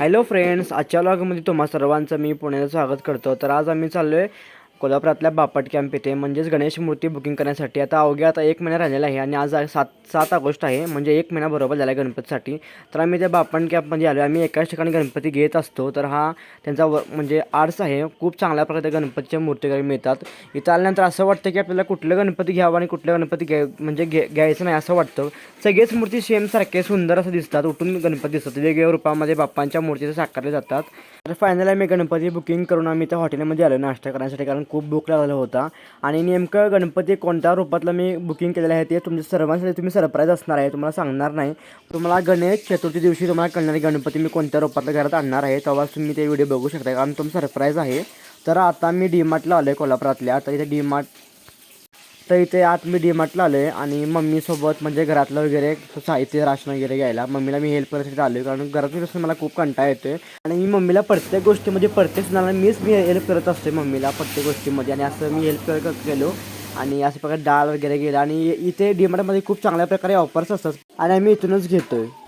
Hello friends आजच्या लॉगमध्ये तुम्हा सर्वांचं मी पुण्याला स्वागत करतो. तर आज आम्ही चाललो आहे कोल्हापुरातल्या बापट कॅम्प इथे म्हणजेच गणेश मूर्ती बुकिंग करण्यासाठी. आता अवघ्या आता एक महिना राहिलेला आहे आणि आज सात सात ऑगस्ट आहे म्हणजे एक महिना बरोबर झाला आहे गणपतीसाठी. तर आम्ही त्या बापट कॅम्पमध्ये आलो आम्ही एकाच ठिकाणी गणपती घेत असतो. तर हा त्यांचा व म्हणजे आर्ट्स आहे. खूप चांगल्या प्रकारे गणपतीच्या मूर्ती वगैरे मिळतात. इथं आल्यानंतर असं वाटतं की आपल्याला कुठलं गणपती घ्यावं आणि कुठलं गणपती घ्या म्हणजे घे घ्यायचं नाही असं वाटतं. सगळेच मूर्ती सेम सारखे सुंदर असं दिसतात. उठून गणपती दिसतात. वेगवेगळ्या रूपामध्ये बाप्पांच्या मूर्ती साकारल्या जातात. तर फायनल आम्ही गणपती बुकिंग करून आम्ही त्या हॉटेलमध्ये आलो नाश्ता करण्यासाठी कारण खूप भूक लागला होता. आणि नेमकं गणपती कोणत्या रूपातलं मी बुकिंग केलेलं आहे ते तुमच्या सर्वांसाठी तुम्ही सरप्राईज असणार आहे तुम्हाला सांगणार नाही. तुम्हाला गणेश चतुर्थी दिवशी तुम्हाला कळणारे गणपती मी कोणत्या रूपातलं घरात आणणार आहे. तेव्हाच तुम्ही ते व्हिडिओ बघू शकता कारण तुम सरप्राईज आहे. तर आता मी डी मार्टला आलो आहे कोल्हापुरातल्या. तर इथे डी मार्ट तर इथे आत मी डीमार्टला आलो आहे आणि मम्मीसोबत म्हणजे घरातलं वगैरे साहित्य राशन वगैरे घ्यायला. मम्मीला मी हेल्प करण्यासाठी आलो आहे कारण घरातून कसं मला खूप कंटाळा आहे आणि मी मम्मीला प्रत्येक गोष्टीमध्ये प्रत्येक सणाला मीच मी हेल्प करत असते मम्मीला प्रत्येक गोष्टीमध्ये. आणि असं मी हेल्प करत गेलो आणि अशा प्रकारे डाळ वगैरे गेला आणि इथे डीमार्टमध्ये खूप चांगल्या प्रकारे ऑफर्स असतात. आणि आम्ही इथूनच घेतो आहे